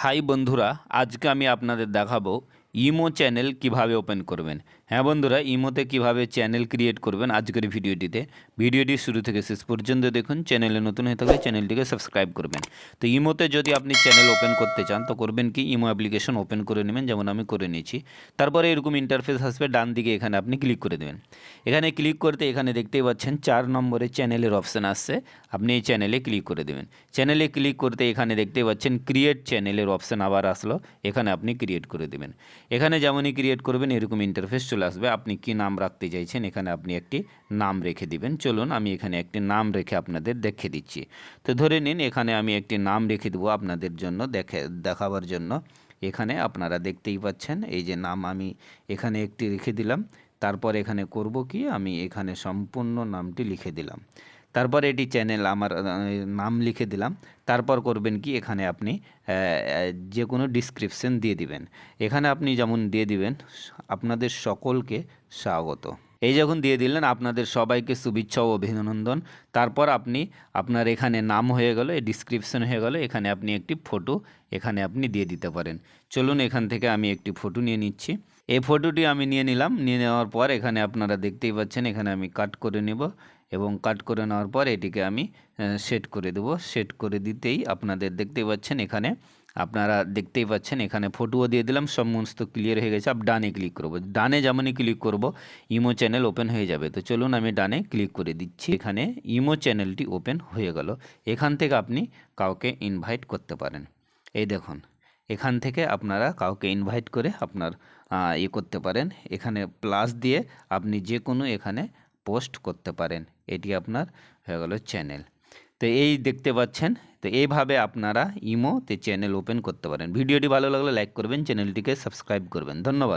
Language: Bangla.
হাই বন্ধুরা আজকে আমি আপনাদের দেখাবো ইমো চ্যানেল কীভাবে ওপেন করবেন? হ্যাঁ বন্ধুরা, ইমোতে কীভাবে চ্যানেল ক্রিয়েট করবেন আজকের ভিডিওটিতে? ভিডিওটি শুরু থেকে শেষ পর্যন্ত দেখুন, চ্যানেলে নতুন হয়ে থাকলে চ্যানেলটিকে সাবস্ক্রাইব করবেন। তো ইমোতে যদি আপনি চ্যানেল ওপেন করতে চান, তো করবেন কি? ইমো অ্যাপ্লিকেশন ওপেন করে নেবেন, যেমন আমি করে নিয়েছি। তারপরে এরকম ইন্টারফেস আসবে, ডান দিকে এখানে আপনি ক্লিক করে দেবেন। এখানে ক্লিক করতে এখানে দেখতেই পাচ্ছেন চার নম্বরে চ্যানেলের অপশান আসছে। আপনি এই চ্যানেলে ক্লিক করে দেবেন। চ্যানেলে ক্লিক করতে এখানে দেখতে পাচ্ছেন ক্রিয়েট চ্যানেলের অপশান আবার আসলো। এখানে আপনি ক্রিয়েট করে দেবেন। এখানে যেমনই ক্রিয়েট করবেন, এরকম ইন্টারফেস চলে আসবে। আপনি কি নাম রাখতে চাইছেন, এখানে আপনি একটি নাম রেখে দিবেন। চলুন, আমি এখানে একটি নাম রেখে আপনাদের দেখে দিচ্ছি। তো ধরে নিন, এখানে আমি একটি নাম রেখে দেবো আপনাদের জন্য, দেখে, দেখাবার জন্য। এখানে আপনারা দেখতেই পাচ্ছেন, এই যে নাম আমি এখানে একটি রেখে দিলাম। তারপর এখানে করব কি? আমি এখানে সম্পূর্ণ নামটি লিখে দিলাম। তারপর এটি চ্যানেল আমার নাম লিখে দিলাম। তারপর করবেন কি, এখানে আপনি যে কোনো ডিসক্রিপশন দিয়ে দিবেন। এখানে আপনি যেমন দিয়ে দিবেন, আপনাদের সকলকে স্বাগত। এই যখন দিয়ে দিলেন, আপনাদের সবাইকে শুভেচ্ছা ও অভিনন্দন। তারপর আপনি, আপনার এখানে নাম হয়ে গেল, এই ডিসক্রিপশন হয়ে গেল, এখানে আপনি একটি ফটো এখানে আপনি দিয়ে দিতে পারেন। চলুন এখান থেকে আমি একটি ফটো নিয়ে নিচ্ছি। এই ফটোটি আমি নিয়ে নিলাম, নিয়ে নেওয়ার পর এখানে আপনারা দেখতেই পাচ্ছেন, এখানে আমি কাট করে নেব। এবং কাট করে নেওয়ার পর এটিকে আমি সেট করে দেব। সেট করে দিতেই আপনাদের দেখতেই পাচ্ছেন এখানে, আপনারা দেখতেই পাচ্ছেন এখানে ফটোও দিয়ে দিলাম সমস্ত ক্লিয়ার হয়ে গেছে। আপ ডানে ক্লিক করব। ডানে যেমনই ক্লিক করব ইমো চ্যানেল ওপেন হয়ে যাবে। তো চলুন আমি ডানে ক্লিক করে দিচ্ছি। এখানে ইমো চ্যানেলটি ওপেন হয়ে গেল। এখান থেকে আপনি কাউকে ইনভাইট করতে পারেন। এই দেখুন, এখান থেকে আপনারা কাউকে ইনভাইট করে আপনার ইয়ে করতে পারেন। এখানে প্লাস দিয়ে আপনি যে কোনো এখানে পোস্ট করতে পারেন। এটি আপনার হয়ে গেল চ্যানেল। তো এই দেখতে পাচ্ছেন, তো এইভাবে আপনারা ইমোতে চ্যানেল ওপেন করতে পারেন। ভিডিওটি ভালো লাগলে লাইক করবেন, চ্যানেলটিকে সাবস্ক্রাইব করবেন। ধন্যবাদ।